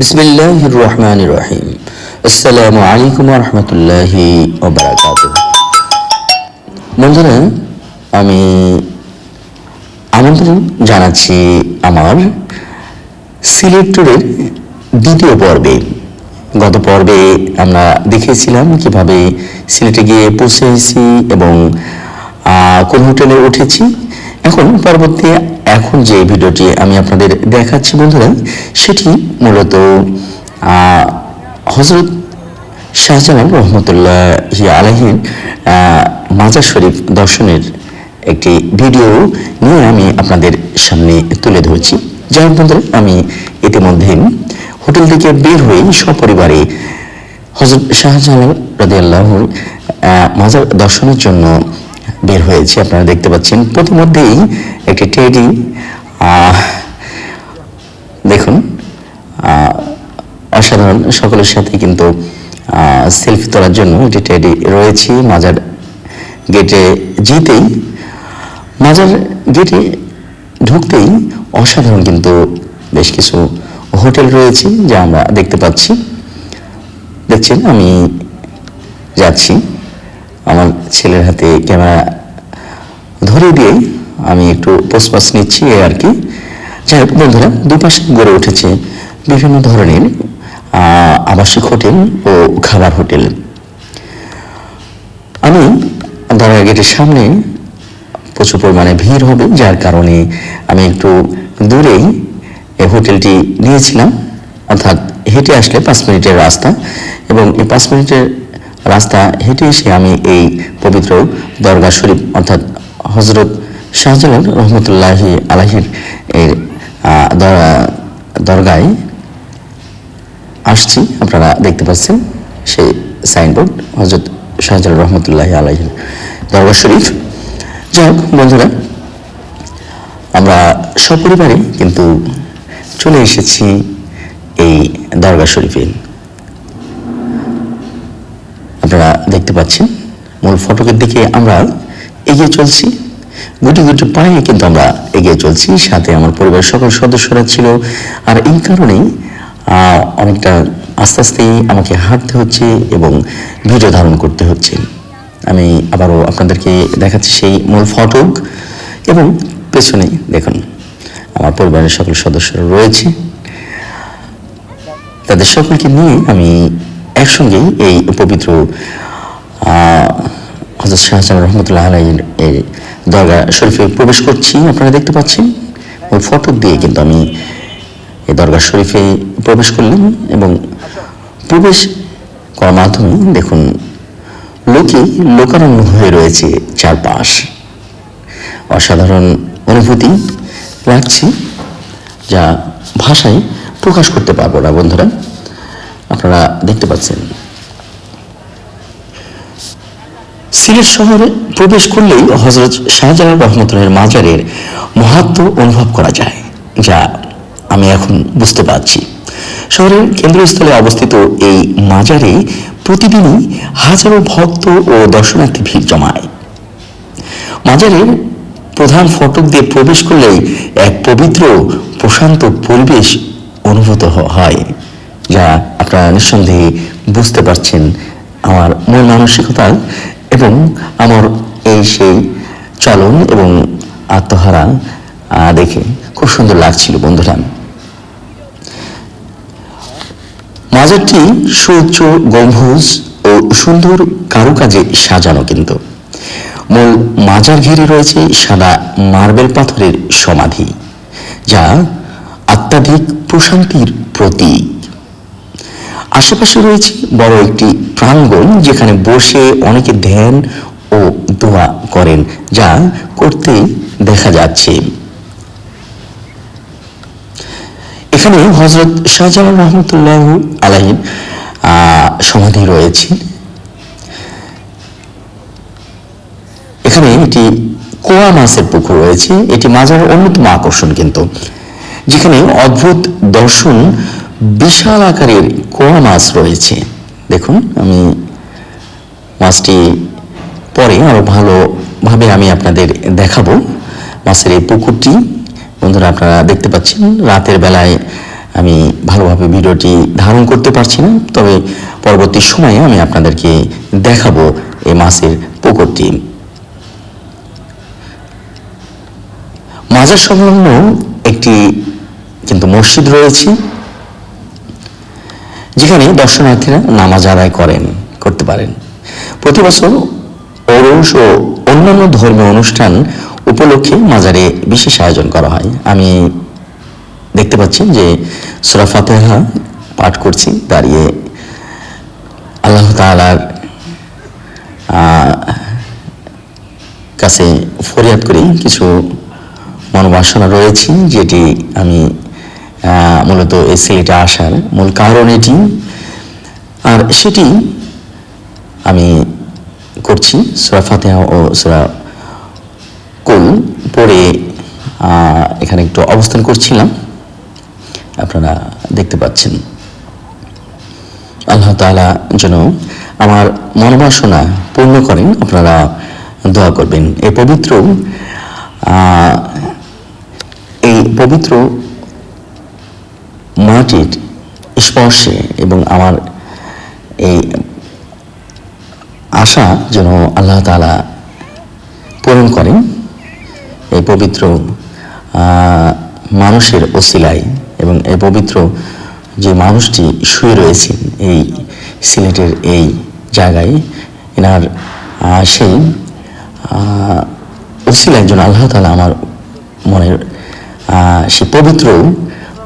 বিসমিল্লাহ রহমান রহিম আসসালামু আলাইকুম রহমতুল্লাহি ওবরাকাত বন্ধুরা, আমি আমন্ত্রণ জানাচ্ছি আমার সিলেট ট্যুরের দ্বিতীয় পর্বে। গত পর্বে আমরা দেখেছিলাম কীভাবে সিলেটে গিয়ে পৌঁছেছি এবং কোন হোটেলে উঠেছি। এখন পরবর্তী এখন যে ভিডিওটি আমি আপনাদের দেখাচ্ছি বন্ধুরা, সেটি মূলত হজরত শাহজালাল রহমতুল্লাহ আলহীর মাজার শরীফ দর্শনের একটি ভিডিও নিয়ে আমি আপনাদের সামনে তুলে ধরছি। যাই বন্ধুরা, আমি ইতিমধ্যে হোটেল থেকে বের হয়ে সপরিবারে হজরত শাহজালাল রাজি আল্লাহ মাজার দর্শনের জন্য বের হয়েছে, আপনারা দেখতে পাচ্ছেন। প্রতিমধ্যেই একটি টেডি দেখুন অসাধারণ। সকলের সাথে কিন্তু সেলফি তোলার জন্য একটি টেডি রয়েছে মাজার গেটে যেতেই। মাজার গেটে ঢুকতেই অসাধারণ কিন্তু বেশ কিছু হোটেল রয়েছে যা আমরা দেখতে পাচ্ছি। দেখছেন, আমি যাচ্ছি। আমার ছেলের হাতে ক্যামেরা ধরে দিয়ে আমি একটু পোস্টপাস নিচ্ছি এই আর কি। যাই হোক, বন্ধুরা, দুপাশে গড়ে উঠেছে বিভিন্ন ধরনের আবাসিক হোটেল ও খাবার হোটেল। আমি দরগা গেটের সামনে প্রচুর পরিমাণে ভিড় হবে, যার কারণে আমি একটু দূরেই এই হোটেলটি নিয়েছিলাম। অর্থাৎ হেঁটে আসলে পাঁচ মিনিটের রাস্তা এবং এই পাঁচ মিনিটের রাস্তা হেঁটে এসে আমি এই পবিত্র দরগা শরীফ, অর্থাৎ হজরত শাহজালাল রহমতুল্লাহি আলাহির এর দরগায় আসছি। আপনারা দেখতে পাচ্ছেন সেই সাইনবোর্ড হজরত শাহজালাল রহমতুল্লাহ আলাইহির দরবার শরীফ। যাই হোক, বন্ধুরা, আমরা সপরিবারে কিন্তু চলে এসেছি এই দরগা শরীফে। আপনারা দেখতে পাচ্ছেন, মূল ফটকের দিকে আমরা এগিয়ে চলছি। গুটি গুটি পায়ে কিন্তু আমরা এগিয়ে চলছি। সাথে আমার পরিবারের সকল সদস্যরা ছিল। আর এই কারণেই অনেকটা আস্তে আস্তে আমাকে হাঁটতে হচ্ছে এবং ভিডিও ধারণ করতে হচ্ছে। আমি আবারও আপনাদেরকে দেখাচ্ছি সেই মূল ফটক এবং পেছনে দেখুন, আমার পরিবারের সকল সদস্যরা রয়েছে। তাদের সকলকে নিয়ে আমি একসঙ্গেই এই পবিত্র আহ, হজরত শাহজাহান রহমতুল্লাহ আলাইয়ের এই দরগা শরীফে প্রবেশ করছি আপনারা দেখতে পাচ্ছেন। ওই ফটক দিয়ে কিন্তু আমি এই দরগা শরীফে প্রবেশ করলাম এবং প্রবেশ করার মাধ্যমে দেখুন লোকে লোকারণ্য হয়ে রয়েছে চারপাশ। অসাধারণ অনুভূতি লাগছে যা ভাষায় প্রকাশ করতে পারব না বন্ধুরা। আপনারা দেখতে পাচ্ছেন সিলেট শহরে প্রবেশ করলেই হজরত শাহজালাল রহমতুল্লাহের মাজারের মহাত্ম অনুভব করা যায়, যা আমি এখন বুঝতে পারছি। শহরের কেন্দ্রস্থলে অবস্থিত এই মাজারে প্রতিদিনই হাজারো ভক্ত ও দর্শনার্থী ভিড় জমায়। মাজারের প্রধান ফটক দিয়ে প্রবেশ করলেই এক পবিত্র, প্রশান্ত পরিবেশ অনুভূত হয়, যা আপনারা নিঃসন্দেহে বুঝতে পারছেন আমার মন মানসিকতা এবং আমার এই সেই চলন এবং আত্মহারা দেখে খুব সুন্দর লাগছিল বন্ধুরা। মাজারটি সুউচ্চ গম্বুজ ও সুন্দর কারুকাজে সাজানো কিন্তু। মূল মাজার ঘিরে রয়েছে সাদা মার্বেল পাথরের সমাধি, যা আত্মাধিক প্রশান্তির প্রতীক। আশেপাশে রয়েছে বড় একটি প্রাঙ্গণ যেখানে বসে অনেকে ধ্যান ও দোয়া করেন যা করতে দেখা যাচ্ছে। এখানে হজরত শাহজালাল রহমতুল্লাহ আহ, সমাধি রয়েছে। এখানে একটি কোয়া মাছের পুকুর রয়েছে এটি মাজারের অন্যতম আকর্ষণ কিন্তু। যেখানে অদ্ভুত দর্শন বিশাল আকারের কোয়া মাছ রয়েছে। দেখুন, আমি মাছটি পরে আরও ভালোভাবে আমি আপনাদের দেখাবো। মাছের এই পুকুরটি, বন্ধুরা আপনারা দেখতে পাচ্ছেন, রাতের বেলায় আমি ভালোভাবে ভিডিওটি ধারণ করতে পারছি না, তবে পরবর্তী সময়ে আমি আপনাদেরকে দেখাবো এই মাছের পুকুরটি। মাজার সংলগ্ন একটি কিন্তু মসজিদ রয়েছে যেখানে দর্শনার্থীরা নামাজ আদায় করেন করতে পারেন। প্রতি বছর ওরস ও অন্যান্য ধর্মীয় অনুষ্ঠান উপলক্ষে মাজারে বিশেষ আয়োজন করা হয়। আমি দেখতে পাচ্ছি যে সুরা ফাতেহা পাঠ করছি দাঁড়িয়ে আল্লাহ তাআলার আহ, কাছে ফরিয়াদ করি। কিছু মনোবাসনা রয়েছে যেটি আমি মূলত এই সিলেটে আসার মূল কারণ এটি। আর সেটি আমি করছি সুরা ফাতেহা ও সুরা কুল আহ, এখানে একটু অবস্থান করছিলাম। আপনারা দেখতে পাচ্ছেন। আল্লাহ তাআলা যেন আমার মনোবাসনা পূর্ণ করেন আপনারা দোয়া করবেন। এই পবিত্র এই পবিত্র মাটির স্পর্শে এবং আমার এই আশা যেন আল্লাহ তাআলা পূরণ করেন এই পবিত্র মানুষের ওসিলায় এবং এই পবিত্র যে মানুষটি শুয়ে রয়েছেন এই সিলেটের এই জায়গায়, এনার সেই ওসিলায় যেন আল্লাহ তালা আমার মনের সেই পবিত্র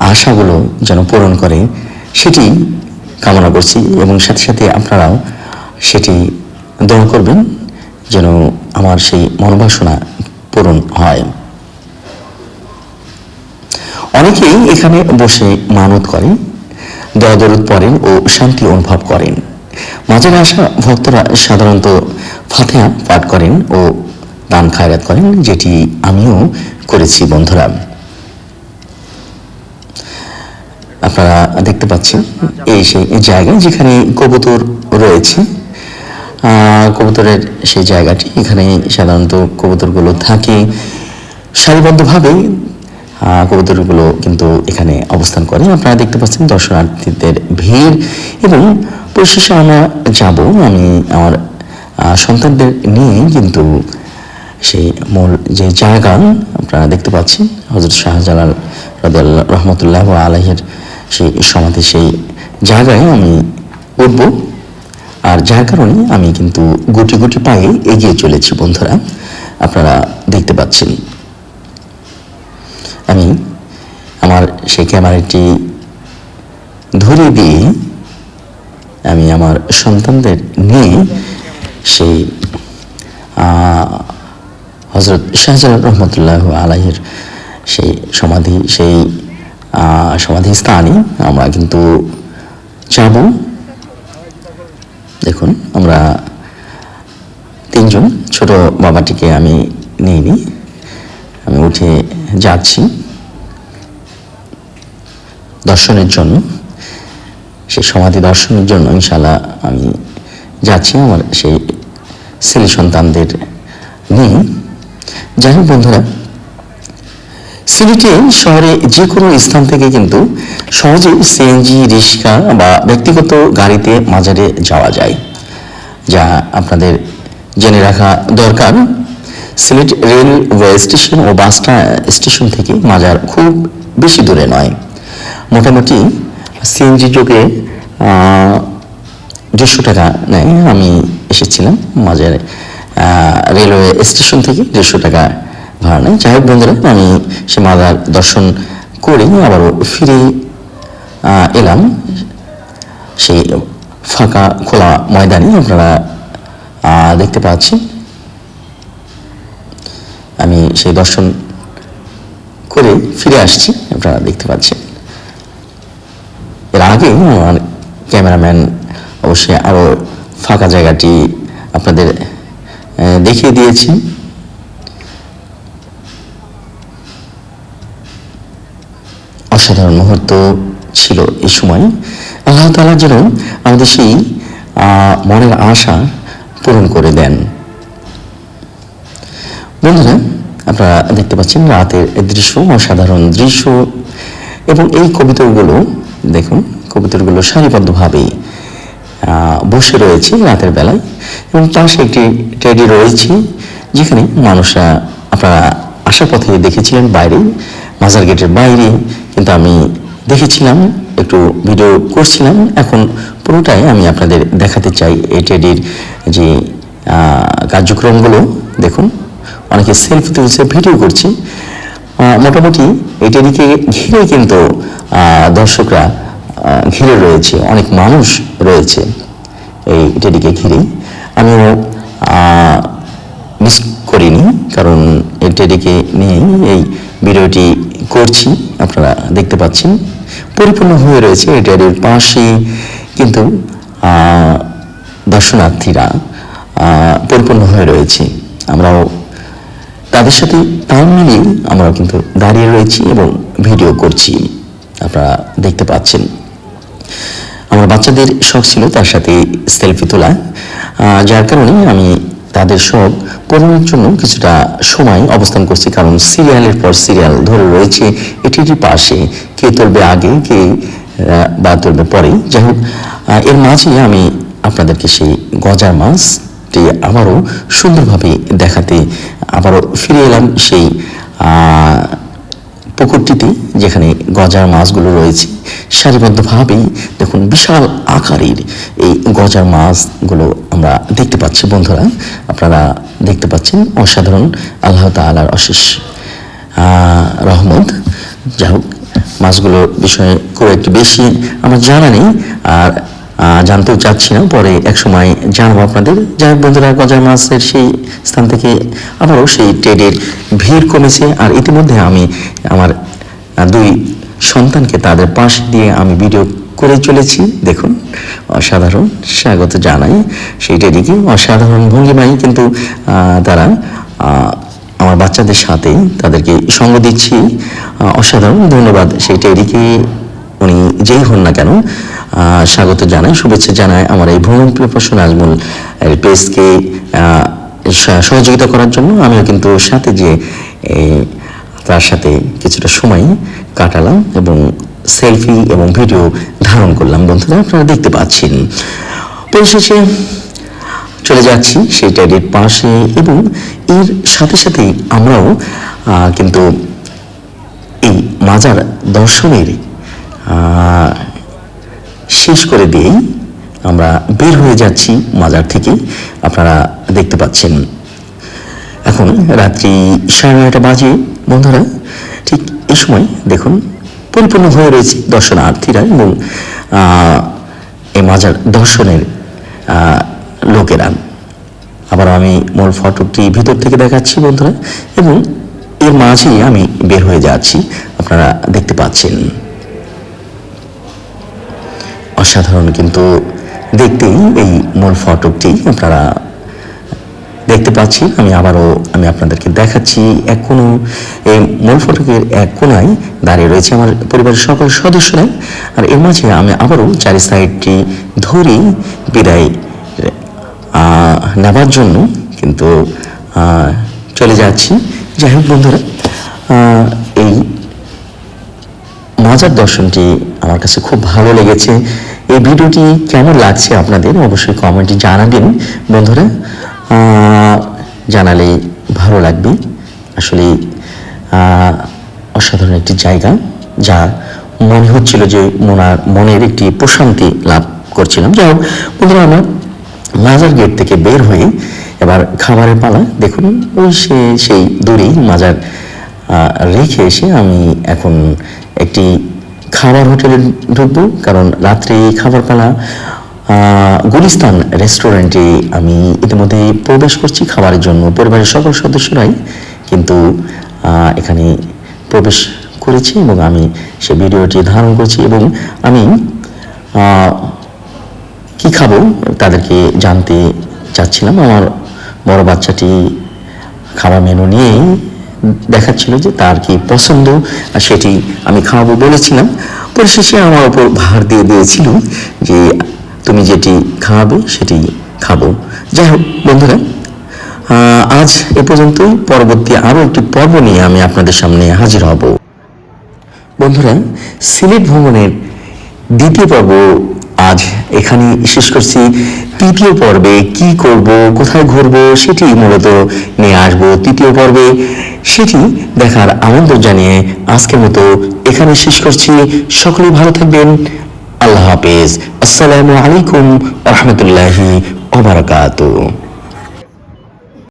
আশাগুলো যেন পূরণ করে, সেটি কামনা করছি এবং সাথে সাথে আপনারাও সেটি দোয়া করবেন যেন আমার সেই মনোবাসনা পূরণ হয়। অনেকেই এখানে বসে মানত করেন, দয়া দরদ পড়েন ও শান্তি অনুভব করেন। মাঝারে আসা ভক্তরা সাধারণত ফাতেহা পাঠ করেন ও দান খায়রাত করেন, যেটি আমিও করেছি বন্ধুরা। আপনারা দেখতে পাচ্ছেন এই সেই জায়গা যেখানে কবুতর রয়েছে। কবুতরের সেই জায়গাটি, এখানে সাধারণত কবুতরগুলো থাকে। সারিবদ্ধভাবে কবুতরগুলো কিন্তু এখানে অবস্থান করে। আপনারা দেখতে পাচ্ছেন দর্শনার্থীদের ভিড় এবং পরিশেষে আমরা যাব। আমি আমার সন্তানদের নিয়ে কিন্তু সেই মূল যে জায়গা, আপনারা দেখতে পাচ্ছেন হজরত শাহজালাল রহমতুল্লাহ আলহের সেই সমাধি সেই জায়গায় আমি উঠব। আর যার কারণে আমি কিন্তু গুটি গুটি পায়ে এগিয়ে চলেছি, বন্ধুরা। আপনারা দেখতে পাচ্ছেন। আমি আমার সেই ক্যামেরাটি ধরে দিয়ে আমি আমার সন্তানদের নিয়ে সেই হজরত শাহজালাল রহমতুল্লাহ আলাইয়ের সেই সমাধি, সেই সমাধি স্থানে আমরা কিন্তু যাব। দেখুন, আমরা তিনজন, ছোট বাবাটিকে আমি নিয়ে নিই। আমি উঠে যাচ্ছি। দর্শনের জন্য। সেই সমাধি দর্শনের জন্য ইনশাল্লাহ আমি যাচ্ছি। আমার সেই ছেলে সন্তানদের নিয়ে। যাই হোক বন্ধুরা সিলেটে শহরে যে কোনো স্থান থেকে কিন্তু সহজে সিএনজি, রিক্সা বা ব্যক্তিগত গাড়িতে মাজারে যাওয়া যায়, যা আপনাদের জেনে রাখা দরকার। সিলেট রেলওয়ে স্টেশন ও বাস স্টা- স্টেশন থেকে মাজার খুব বেশি দূরে নয়। মোটামুটি সিএনজি যোগে দেড়শো টাকা নেয়। আমি এসেছিলাম মাজারে রেলওয়ে স্টেশন থেকে দেড়শো টাকা ভাড়া নেয় যাই হোক বন্ধুরা, আমি সে মাজার দর্শন করে আবারও ফিরে এলাম। সেই ফাঁকা খোলা ময়দানে আপনারা দেখতে পাচ্ছেন আমি সেই দর্শন করে ফিরে আসছি, আপনারা দেখতে পাচ্ছেন। এর আগে আমার ক্যামেরাম্যান অবশ্যই আরও ফাঁকা জায়গাটি আপনাদের দেখিয়ে দিয়েছি অসাধারণ মুহূর্ত ছিল এই সময়। আল্লাহ তালা যেন আমাদের সেই মনের আশা পূরণ করে দেন। বন্ধুরা, আপনারা দেখতে পাচ্ছেন রাতের দৃশ্য, অসাধারণ দৃশ্য। এবং এই কবিতরগুলো দেখুন কবিতরগুলো সারিবদ্ধভাবে বসে রয়েছে রাতের বেলায়। এবং পাশে একটি টেডি রয়েছে, যেখানে মানুষরা, আপনারা আসার পথে দেখেছিলেন বাইরে মাজার গেটের বাইরে, কিন্তু আমি দেখেছিলাম, একটু ভিডিও করছিলাম। এখন পুরোটাই আমি আপনাদের দেখাতে চাই এই টেডির যে কার্যক্রমগুলো। দেখুন, অনেকে সেলফি তুলছে ভিডিও করছে। মোটামুটি এই টেডিকে ঘিরে কিন্তু দর্শকরা ঘিরে রয়েছে, অনেক মানুষ রয়েছে এই টেডিকে ঘিরে। আমিও মিস করিনি, কারণ এই টেডিকে নিয়ে এই ভিডিওটি করছি আপনারা দেখতে পাচ্ছেন। পরিপূর্ণ হয়ে রয়েছে এই টেডির পাশে কিন্তু দর্শনার্থীরা পরিপূর্ণ হয়ে রয়েছে। আমরাও তাদের সাথে তাল মিলিয়ে আমরা কিন্তু দাঁড়িয়ে রয়েছি এবং ভিডিও করছি। আপনারা দেখতে পাচ্ছেন। আমার বাচ্চাদের শখ ছিল তার সাথে সেলফি তোলা। যার কারণে আমি তাদের সব পূরণের জন্য কিছুটা সময় অবস্থান করছি, কারণ সিরিয়ালের পর সিরিয়াল ধরে রয়েছে এটির পাশে। কে তুলবে আগে, কে বা তুলবে পরে। যাই হোক এর মাঝে আমি আপনাদেরকে সেই গজার মাছটি আবারও সুন্দরভাবে দেখাতে আবারও ফিরে এলাম সেই পুকুরটিতে, যেখানে গজার মাছগুলো রয়েছে। সারিবদ্ধভাবেই দেখুন বিশাল আকারের এই গজার মাছগুলো আমরা দেখতে পাচ্ছি। বন্ধুরা, আপনারা দেখতে পাচ্ছেন অসাধারণ আল্লাহ তালার অশেষ রহমত। যাই হোক, মাছগুলোর বিষয়ে খুব একটু বেশি আমার জানা নেই। আর জানতেও চাচ্ছি না। পরে এক সময় জানব আপনাদের। যাই হোক বন্ধুরা, গজার মাছের সেই স্থান থেকে আবারও সেই ট্রেডের ভিড় কমেছে। আর ইতিমধ্যে আমি আমার দুই সন্তানকে তাদের পাশ দিয়ে আমি ভিডিও করে চলেছি। দেখুন, অসাধারণ স্বাগত জানাই সেই টেডিকে অসাধারণ ভঙ্গিমাই কিন্তু তারা আমার বাচ্চাদের সাথে তাদেরকে সঙ্গ দিচ্ছি। অসাধারণ ধন্যবাদ সেই টেডিকে উনি যেই হন না কেন স্বাগত জানাই, শুভেচ্ছা জানাই আমার এই ভ্রমণ প্রশ্ন নাজমুল পেজকে সহযোগিতা করার জন্য। আমিও কিন্তু সাথে যে তার সাথে কিছুটা সময় কাটালাম এবং সেলফি এবং ভিডিও ধারণ করলাম। বন্ধুরা, আপনারা দেখতে পাচ্ছেন। পরিশেষে চলে যাচ্ছি সেই ট্যাডির পাশে এবং এর সাথে সাথেই আমরাও কিন্তু এই মাজার দর্শনের শেষ করে দিয়েই আমরা বের হয়ে যাচ্ছি মাজার থেকে। আপনারা দেখতে পাচ্ছেন এখন রাত্রি সাড়ে নয়টা বাজে। বন্ধুরা, ঠিক এই সময় দেখুন পরিপূর্ণ হয়ে রয়েছে দর্শনার্থীরা এবং এই মাজার দর্শনের লোকেরা। আবার আমি মূল ফটোটি ভিতর থেকে দেখাচ্ছি বন্ধুরা এবং এর মাঝেই আমি বের হয়ে যাচ্ছি। আপনারা দেখতে পাচ্ছেন। অসাধারণ, কিন্তু দেখতেই এই মূল ফটকটি আপনারা দেখতে পাচ্ছি। আমি আবারও, আমি আপনাদেরকে দেখাচ্ছি এক কোনো এই মূল ফটকের এক কোনায় দাঁড়িয়ে রয়েছে আমার পরিবারের সকল সদস্যরা। আর এর মাঝে আমি আবারও চারি সাইডটি ধরেই বিদায় নেবার জন্য কিন্তু চলে যাচ্ছি। যাই হোক বন্ধুরা এই মাজার দর্শনটি আমার কাছে খুব ভালো লেগেছে। এই ভিডিওটি কেমন লাগছে আপনাদের অবশ্যই কমেন্টে জানাবেন। বন্ধুরা জানালে ভালো লাগবে। আসলে অসাধারণ একটি জায়গা যা মনে হচ্ছিল যে মনার মনের একটি প্রশান্তি লাভ করছিলাম। যাই হোক, বন্ধুরা, আমার মাজার গেট থেকে বের হয়ে এবার খাবারের পালা দেখুন। ওই সে, সেই দূরেই মাজার রেখে এসে আমি এখন একটি খাবার হোটেলে ঢুকবো, কারণ রাত্রে খাবার পালা গুলিস্তান রেস্টুরেন্টে আমি ইতিমধ্যে প্রবেশ করছি খাবারের জন্য। পরিবারের সকল সদস্যরাই কিন্তু এখানে প্রবেশ করেছি এবং আমি সে ভিডিওটি ধারণ করছি এবং আমি কি খাব তাদেরকে জানতে চাচ্ছিলাম। আমার বড় বাচ্চাটি খাবার মেনু নিয়ে দেখাচ্ছিল যে তার কি পছন্দ, আর সেটি আমি খাওয়াবো বলেছিলাম। পরিশেষে আমার ওপর ভার দিয়ে দিয়েছিল যে তুমি যেটি খাওয়াবে সেটি খাব। যাই হোক, বন্ধুরা আজ এ পর্যন্তই। পরবর্তী আরও একটি পর্ব নিয়ে আমি আপনাদের সামনে হাজির হব। বন্ধুরা, সিলেট ভ্রমণের দ্বিতীয় পর্ব আজ এখানে শেষ করছি। তৃতীয় পর্বে কি করব, কোথায় ঘুরব, সেটি মূলত নিয়ে আসব তৃতীয় পর্বে। সেটি দেখার আমন্ত্রণ জানিয়ে আজকের মতো এখানে শেষ করছি। সকলেই ভালো থাকবেন। আল্লাহ হাফেজ। আসসালামু আলাইকুম রহমতুল্লাহি ওবরাকাতুহ